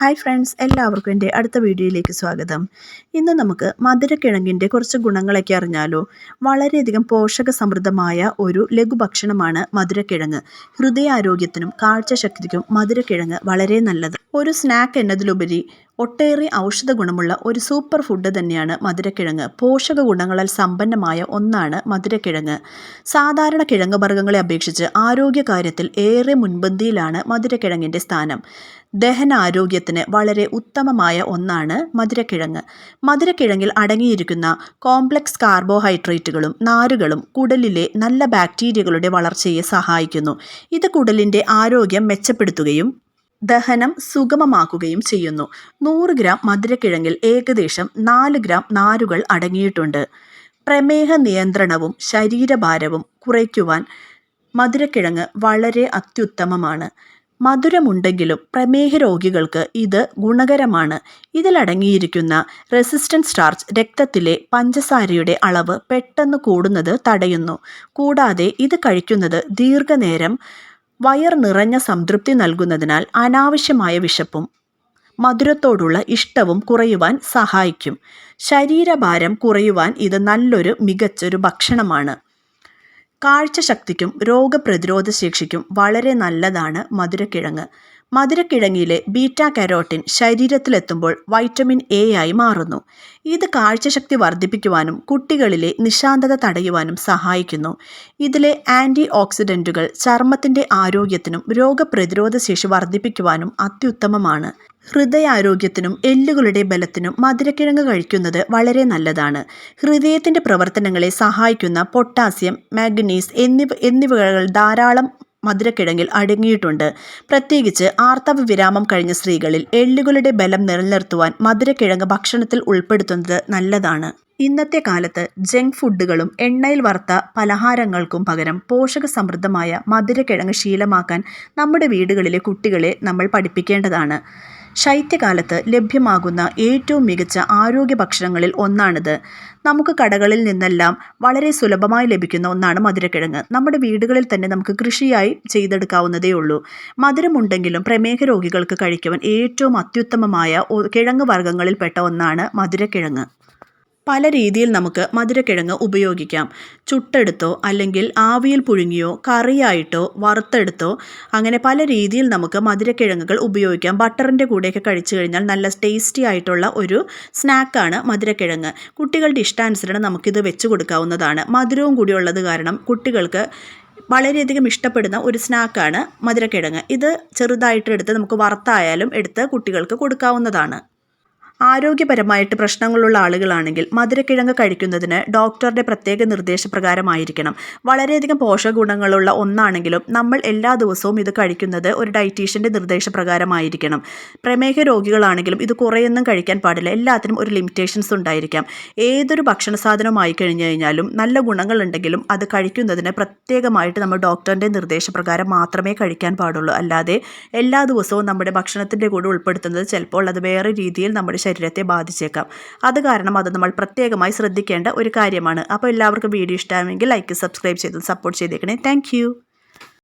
Hi friends എല്ലാവർക്കും എന്റെ അടുത്ത വീഡിയോയിലേക്ക് സ്വാഗതം. ഇന്ന് നമുക്ക് മധുരക്കിഴങ്ങിന്റെ കുറച്ച് ഗുണങ്ങളൊക്കെ അറിഞ്ഞാലോ. വളരെയധികം പോഷക സമൃദ്ധമായ ഒരു ലഘുഭക്ഷണമാണ് മധുരക്കിഴങ്ങ്. ഹൃദയാരോഗ്യത്തിനും കാഴ്ചശക്തിക്കും മധുരക്കിഴങ്ങ് വളരെ നല്ലത്. ഒരു സ്നാക്ക് എന്നതിലുപരി ഒട്ടേറെ ഔഷധ ഗുണമുള്ള ഒരു സൂപ്പർ ഫുഡ് തന്നെയാണ് മധുരക്കിഴങ്ങ്. പോഷക ഗുണങ്ങളാൽ സമ്പന്നമായ ഒന്നാണ് മധുരക്കിഴങ്ങ്. സാധാരണ കിഴങ്ങ് വർഗങ്ങളെ അപേക്ഷിച്ച് ആരോഗ്യകാര്യത്തിൽ ഏറെ മുൻപന്തിയിലാണ് മധുരക്കിഴങ്ങിന്റെ സ്ഥാനം. ദഹനാരോഗ്യത്തിന് വളരെ ഉത്തമമായ ഒന്നാണ് മധുരക്കിഴങ്ങ്. മധുരക്കിഴങ്ങിൽ അടങ്ങിയിരിക്കുന്ന കോംപ്ലക്സ് കാർബോഹൈഡ്രേറ്റുകളും നാരുകളും കുടലിലെ നല്ല ബാക്ടീരിയകളുടെ വളർച്ചയെ സഹായിക്കുന്നു. ഇത് കുടലിന്റെ ആരോഗ്യം മെച്ചപ്പെടുത്തുകയും ദഹനം സുഗമമാക്കുകയും ചെയ്യുന്നു. നൂറ് ഗ്രാം മധുരക്കിഴങ്ങിൽ ഏകദേശം നാല് ഗ്രാം നാരുകൾ അടങ്ങിയിട്ടുണ്ട്. പ്രമേഹ നിയന്ത്രണവും ശരീരഭാരവും കുറയ്ക്കുവാൻ മധുരക്കിഴങ്ങ് വളരെ അത്യുത്തമമാണ്. മധുരമുണ്ടെങ്കിലും പ്രമേഹ രോഗികൾക്ക് ഇത് ഗുണകരമാണ്. ഇതിലടങ്ങിയിരിക്കുന്ന റെസിസ്റ്റൻസ് സ്റ്റാർച്ച് രക്തത്തിലെ പഞ്ചസാരയുടെ അളവ് പെട്ടെന്ന് കൂടുന്നത് തടയുന്നു. കൂടാതെ ഇത് കഴിക്കുന്നത് ദീർഘനേരം വയർ നിറഞ്ഞ സംതൃപ്തി നൽകുന്നതിനാൽ അനാവശ്യമായ വിശപ്പും മധുരത്തോടുള്ള ഇഷ്ടവും കുറയുവാൻ സഹായിക്കും. ശരീരഭാരം കുറയുവാൻ ഇത് നല്ലൊരു മികച്ചൊരു ഭക്ഷണമാണ്. കാഴ്ചശക്തിക്കും രോഗപ്രതിരോധ ശേഷിക്കും വളരെ നല്ലതാണ് മധുരക്കിഴങ്ങ്. മധുരക്കിഴങ്ങിലെ ബീറ്റ കരോട്ടിൻ ശരീരത്തിലെത്തുമ്പോൾ വൈറ്റമിൻ എ ആയി മാറുന്നു. ഇത് കാഴ്ചശക്തി വർദ്ധിപ്പിക്കുവാനും കുട്ടികളിലെ നിശാന്തത തടയുവാനും സഹായിക്കുന്നു. ഇതിലെ ആന്റി ഓക്സിഡന്റുകൾ ചർമ്മത്തിന്റെ ആരോഗ്യത്തിനും രോഗപ്രതിരോധ ശേഷി വർദ്ധിപ്പിക്കുവാനും അത്യുത്തമമാണ്. ഹൃദയാരോഗ്യത്തിനും എല്ലുകളുടെ ബലത്തിനും മധുരക്കിഴങ്ങ് കഴിക്കുന്നത് വളരെ നല്ലതാണ്. ഹൃദയത്തിന്റെ പ്രവർത്തനങ്ങളെ സഹായിക്കുന്ന പൊട്ടാസ്യം മാഗ്നീസ് എന്നിവ എന്നിവകൾ ധാരാളം മധുരക്കിഴങ്ങിൽ അടങ്ങിയിട്ടുണ്ട്. പ്രത്യേകിച്ച് ആർത്തവ വിരാമം കഴിഞ്ഞ സ്ത്രീകളിൽ എല്ലുകളുടെ ബലം നിലനിർത്തുവാൻ മധുരക്കിഴങ്ങ് ഭക്ഷണത്തിൽ ഉൾപ്പെടുത്തുന്നത് നല്ലതാണ്. ഇന്നത്തെ കാലത്ത് ജങ്ക് ഫുഡുകളും എണ്ണയിൽ വറുത്ത പലഹാരങ്ങൾക്കും പകരം പോഷക സമൃദ്ധമായ മധുരക്കിഴങ്ങ് ശീലമാക്കാൻ നമ്മുടെ വീടുകളിലെ കുട്ടികളെ നമ്മൾ പഠിപ്പിക്കേണ്ടതാണ്. ശൈത്യകാലത്ത് ലഭ്യമാകുന്ന ഏറ്റവും മികച്ച ആരോഗ്യ ഭക്ഷണങ്ങളിൽ ഒന്നാണിത്. നമുക്ക് കടകളിൽ നിന്നെല്ലാം വളരെ സുലഭമായി ലഭിക്കുന്ന ഒന്നാണ് മധുരക്കിഴങ്ങ്. നമ്മുടെ വീടുകളിൽ തന്നെ നമുക്ക് കൃഷിയായി ചെയ്തെടുക്കാവുന്നതേ ഉള്ളൂ. മധുരമുണ്ടെങ്കിലും പ്രമേഹ രോഗികൾക്ക് കഴിക്കുവാൻ ഏറ്റവും അത്യുത്തമമായ കിഴങ്ങ് വർഗങ്ങളിൽപ്പെട്ട ഒന്നാണ് മധുരക്കിഴങ്ങ്. പല രീതിയിൽ നമുക്ക് മധുരക്കിഴങ്ങ് ഉപയോഗിക്കാം. ചുട്ടെടുത്തോ അല്ലെങ്കിൽ ആവിയിൽ പുഴുങ്ങിയോ കറിയായിട്ടോ വറുത്തെടുത്തോ അങ്ങനെ പല രീതിയിൽ നമുക്ക് മധുരക്കിഴങ്ങുകൾ ഉപയോഗിക്കാം. ബട്ടറിന്റെ കൂടെയൊക്കെ കഴിച്ചു കഴിഞ്ഞാൽ നല്ല ടേസ്റ്റി ആയിട്ടുള്ള ഒരു സ്നാക്കാണ് മധുരക്കിഴങ്ങ്. കുട്ടികളുടെ ഇഷ്ടാനുസരണം നമുക്കിത് വെച്ച് കൊടുക്കാവുന്നതാണ്. മധുരവും കൂടി ഉള്ളത് കാരണം കുട്ടികൾക്ക് വളരെയധികം ഇഷ്ടപ്പെടുന്ന ഒരു സ്നാക്കാണ് മധുരക്കിഴങ്ങ്. ഇത് ചെറുതായിട്ട് എടുത്ത് നമുക്ക് വറുത്തായാലും എടുത്ത് കുട്ടികൾക്ക് കൊടുക്കാവുന്നതാണ്. ആരോഗ്യപരമായിട്ട് പ്രശ്നങ്ങളുള്ള ആളുകളാണെങ്കിൽ മധുരക്കിഴങ്ങ് കഴിക്കുന്നതിന് ഡോക്ടറുടെ പ്രത്യേക നിർദ്ദേശപ്രകാരമായിരിക്കണം. വളരെയധികം പോഷക ഗുണങ്ങളുള്ള ഒന്നാണെങ്കിലും നമ്മൾ എല്ലാ ദിവസവും ഇത് കഴിക്കുന്നത് ഒരു ഡയറ്റീഷ്യന്റെ നിർദ്ദേശപ്രകാരമായിരിക്കണം. പ്രമേഹ രോഗികളാണെങ്കിലും ഇത് കുറേയൊന്നും കഴിക്കാൻ പാടില്ല. എല്ലാത്തിനും ഒരു ലിമിറ്റേഷൻസ് ഉണ്ടായിരിക്കാം. ഏതൊരു ഭക്ഷണ സാധനമായി കഴിഞ്ഞു കഴിഞ്ഞാലും നല്ല ഗുണങ്ങളുണ്ടെങ്കിലും അത് കഴിക്കുന്നതിന് പ്രത്യേകമായിട്ട് നമ്മൾ ഡോക്ടറിന്റെ നിർദ്ദേശപ്രകാരം മാത്രമേ കഴിക്കാൻ പാടുള്ളൂ. അല്ലാതെ എല്ലാ ദിവസവും നമ്മുടെ ഭക്ഷണത്തിന്റെ കൂടെ ഉൾപ്പെടുത്തുന്നത് ചിലപ്പോൾ അത് വേറെ രീതിയിൽ നമ്മുടെ ശരീരത്തെ ബാധിച്ചേക്കാം. അത് കാരണം അത് നമ്മൾ പ്രത്യേകമായി ശ്രദ്ധിക്കേണ്ട ഒരു കാര്യമാണ്. അപ്പോൾ എല്ലാവർക്കും വീഡിയോ ഇഷ്ടമാണെങ്കിൽ ലൈക്ക് സബ്സ്ക്രൈബ് ചെയ്ത് സപ്പോർട്ട് ചെയ്തേക്കണേ. താങ്ക്